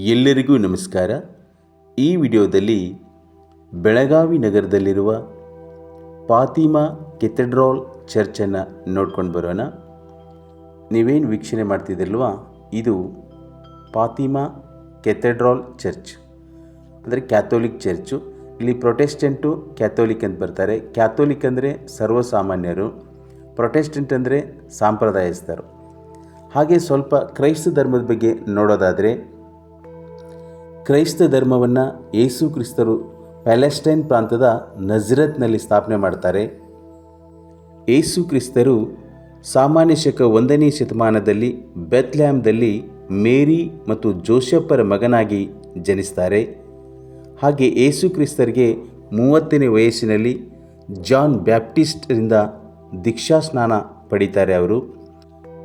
ಎಲ್ಲರಿಗೂ ನಮಸ್ಕಾರ. ಈ ವಿಡಿಯೋದಲ್ಲಿ ಬೆಳಗಾವಿ ನಗರದಲ್ಲಿರುವ ಫಾತಿಮಾ ಕೆಥೆಡ್ರಾಲ್ ಚರ್ಚನ್ನು ನೋಡ್ಕೊಂಡು ಬರೋಣ. ನೀವೇನು ವೀಕ್ಷಣೆ ಮಾಡ್ತಿದ್ದಿಲ್ವಾ ಇದು ಫಾತಿಮಾ ಕೆಥೆಡ್ರಾಲ್ ಚರ್ಚ್. ಅಂದರೆ ಕ್ಯಾಥೋಲಿಕ್ ಚರ್ಚು. ಇಲ್ಲಿ ಪ್ರೊಟೆಸ್ಟೆಂಟು ಕ್ಯಾಥೋಲಿಕ್ ಅಂತ ಬರ್ತಾರೆ. ಕ್ಯಾಥೋಲಿಕ್ ಅಂದರೆ ಸರ್ವಸಾಮಾನ್ಯರು, ಪ್ರೊಟೆಸ್ಟೆಂಟ್ ಅಂದರೆ ಸಾಂಪ್ರದಾಯಸ್ಥರು. ಹಾಗೆ ಸ್ವಲ್ಪ ಕ್ರೈಸ್ತ ಧರ್ಮದ ಬಗ್ಗೆ ನೋಡೋದಾದರೆ ಕ್ರೈಸ್ತ ಧರ್ಮವನ್ನು ಯೇಸು ಕ್ರಿಸ್ತರು ಪ್ಯಾಲೆಸ್ಟೈನ್ ಪ್ರಾಂತದ ನಜರತ್ನಲ್ಲಿ ಸ್ಥಾಪನೆ ಮಾಡ್ತಾರೆ. ಏಸು ಕ್ರಿಸ್ತರು ಸಾಮಾನ್ಯ ಶಕ ಒಂದನೇ ಶತಮಾನದಲ್ಲಿ ಬೆತ್ಲ್ಯಾಮ್ದಲ್ಲಿ ಮೇರಿ ಮತ್ತು ಜೋಸೆಫರ ಮಗನಾಗಿ ಜನಿಸ್ತಾರೆ. ಹಾಗೆ ಏಸು ಕ್ರಿಸ್ತರಿಗೆ ಮೂವತ್ತನೇ ವಯಸ್ಸಿನಲ್ಲಿ ಜಾನ್ ಬ್ಯಾಪ್ಟಿಸ್ಟ್ರಿಂದ ದೀಕ್ಷಾಸ್ನಾನ ಪಡಿತಾರೆ ಅವರು.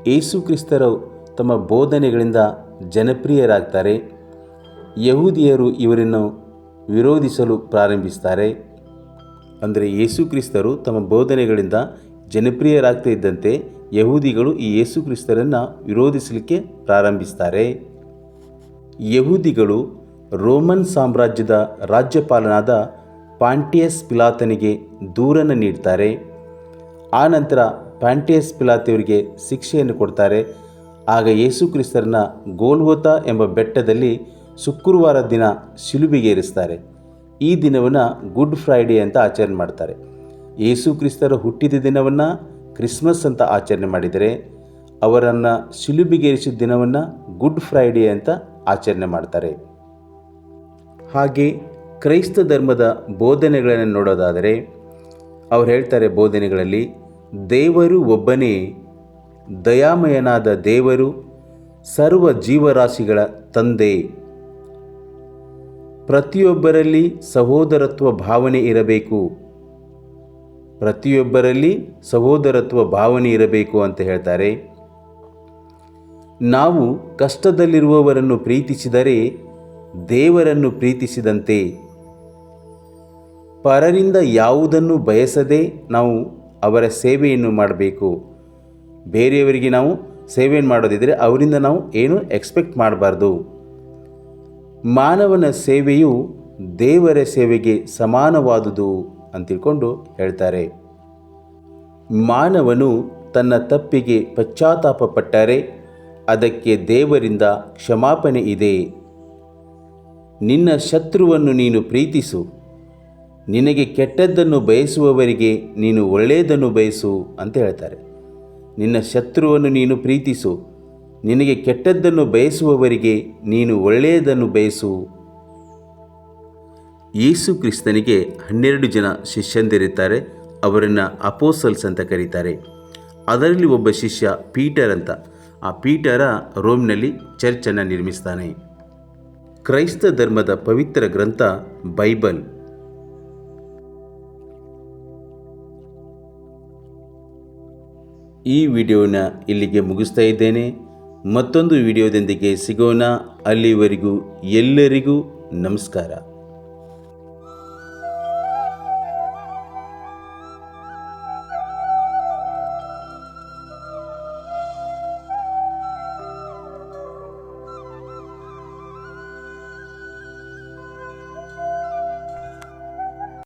ಏಸು ಕ್ರಿಸ್ತರು ತಮ್ಮ ಬೋಧನೆಗಳಿಂದ ಜನಪ್ರಿಯರಾಗ್ತಾರೆ. ಯಹೂದಿಯರು ಇವರನ್ನು ವಿರೋಧಿಸಲು ಪ್ರಾರಂಭಿಸ್ತಾರೆ. ಅಂದರೆ ಯೇಸುಕ್ರಿಸ್ತರು ತಮ್ಮ ಬೋಧನೆಗಳಿಂದ ಜನಪ್ರಿಯರಾಗ್ತಾ ಇದ್ದಂತೆ ಯಹೂದಿಗಳು ಈ ಯೇಸುಕ್ರಿಸ್ತರನ್ನು ವಿರೋಧಿಸಲಿಕ್ಕೆ ಪ್ರಾರಂಭಿಸ್ತಾರೆ. ಯಹೂದಿಗಳು ರೋಮನ್ ಸಾಮ್ರಾಜ್ಯದ ರಾಜ್ಯಪಾಲನಾದ ಪಾಂಟಿಯಸ್ ಪಿಲಾತನಿಗೆ ದೂರನ್ನು ನೀಡ್ತಾರೆ. ಆನಂತರ ಪ್ಯಾಂಟಿಯಸ್ ಪಿಲಾತಿಯವರಿಗೆ ಶಿಕ್ಷೆಯನ್ನು ಕೊಡ್ತಾರೆ. ಆಗ ಯೇಸುಕ್ರಿಸ್ತರನ್ನ ಕ್ರಿಸ್ತರನ್ನ ಗೋಲ್ಗೋತಾ ಎಂಬ ಬೆಟ್ಟದಲ್ಲಿ ಶುಕ್ರವಾರ ದಿನ ಶಿಲುಬೆಗೇರಿಸ್ತಾರೆ ಈ ದಿನವನ್ನು ಗುಡ್ ಫ್ರೈಡೇ ಅಂತ ಆಚರಣೆ ಮಾಡ್ತಾರೆ. ಯೇಸು ಕ್ರಿಸ್ತರ ಹುಟ್ಟಿದ ದಿನವನ್ನು, ಕ್ರಿಸ್ಮಸ್ ಅಂತ ಆಚರಣೆ ಮಾಡಿದರೆ, ಅವರನ್ನು ಶಿಲುಬಿಗೇರಿಸಿದ ದಿನವನ್ನು ಗುಡ್ ಫ್ರೈಡೇ ಅಂತ ಆಚರಣೆ ಮಾಡ್ತಾರೆ. ಹಾಗೆ ಕ್ರೈಸ್ತ ಧರ್ಮದ ಬೋಧನೆಗಳನ್ನು ನೋಡೋದಾದರೆ, ಅವ್ರು ಹೇಳ್ತಾರೆ ಬೋಧನೆಗಳಲ್ಲಿ, ದೇವರು ಒಬ್ಬನೇ ದಯಾಮಯನಾದ ದೇವರು ಸರ್ವ ಜೀವರಾಶಿಗಳ ತಂದೆ ಪ್ರತಿಯೊಬ್ಬರಲ್ಲಿ ಸಹೋದರತ್ವ ಭಾವನೆ ಇರಬೇಕು. ಪ್ರತಿಯೊಬ್ಬರಲ್ಲಿ ಸಹೋದರತ್ವ ಭಾವನೆ ಇರಬೇಕು ಅಂತ ಹೇಳ್ತಾರೆ. ನಾವು ಕಷ್ಟದಲ್ಲಿರುವವರನ್ನು ಪ್ರೀತಿಸಿದರೆ ದೇವರನ್ನು ಪ್ರೀತಿಸಿದಂತೆ. ಪರರಿಂದ ಯಾವುದನ್ನು ಬಯಸದೆ ನಾವು ಅವರ ಸೇವೆಯನ್ನು ಮಾಡಬೇಕು. ಬೇರೆಯವರಿಗೆ ನಾವು ಸೇವೆಯನ್ನು ಮಾಡೋದಿದ್ದರೆ ಅವರಿಂದ ನಾವು ಏನು ಎಕ್ಸ್ಪೆಕ್ಟ್ ಮಾಡಬಾರ್ದು. ಮಾನವನ ಸೇವೆಯು ದೇವರ ಸೇವೆಗೆ ಸಮಾನವಾದುದು ಅಂತಿಳ್ಕೊಂಡು ಹೇಳ್ತಾರೆ. ಮಾನವನು ತನ್ನ ತಪ್ಪಿಗೆ ಪಶ್ಚಾತ್ತಾಪ ಪಟ್ಟರೆ ಅದಕ್ಕೆ ದೇವರಿಂದ ಕ್ಷಮಾಪಣೆ ಇದೆ. ನಿನ್ನ ಶತ್ರುವನ್ನು ನೀನು ಪ್ರೀತಿಸು. ನಿನಗೆ ಕೆಟ್ಟದ್ದನ್ನು ಬಯಸುವವರಿಗೆ ನೀನು ಒಳ್ಳೆಯದನ್ನು ಬಯಸು ಅಂತ ಹೇಳ್ತಾರೆ. ನಿನ್ನ ಶತ್ರುವನ್ನು ನೀನು ಪ್ರೀತಿಸು. ನಿನಗೆ ಕೆಟ್ಟದ್ದನ್ನು ಬಯಸುವವರಿಗೆ ನೀನು ಒಳ್ಳೆಯದನ್ನು ಬಯಸು. ಯೇಸು ಕ್ರಿಸ್ತನಿಗೆ ಹನ್ನೆರಡು ಜನ ಶಿಷ್ಯಂದಿರುತ್ತಾರೆ ಅವರನ್ನು ಅಪೋಸಲ್ಸ್ ಅಂತ ಕರೀತಾರೆ. ಅದರಲ್ಲಿ ಒಬ್ಬ ಶಿಷ್ಯ ಪೀಟರ್ ಅಂತ. ಆ ಪೀಟರ ರೋಮ್ನಲ್ಲಿ ಚರ್ಚನ್ನು ನಿರ್ಮಿಸ್ತಾನೆ. ಕ್ರೈಸ್ತ ಧರ್ಮದ ಪವಿತ್ರ ಗ್ರಂಥ, ಬೈಬಲ್. ಈ ವಿಡಿಯೋನ ಇಲ್ಲಿಗೆ ಮುಗಿಸ್ತಾ ಇದ್ದೇನೆ. ಮತ್ತೊಂದು ವಿಡಿಯೋದೊಂದಿಗೆ ಸಿಗೋಣ. ಅಲ್ಲಿವರೆಗೂ ಎಲ್ಲರಿಗೂ ನಮಸ್ಕಾರ.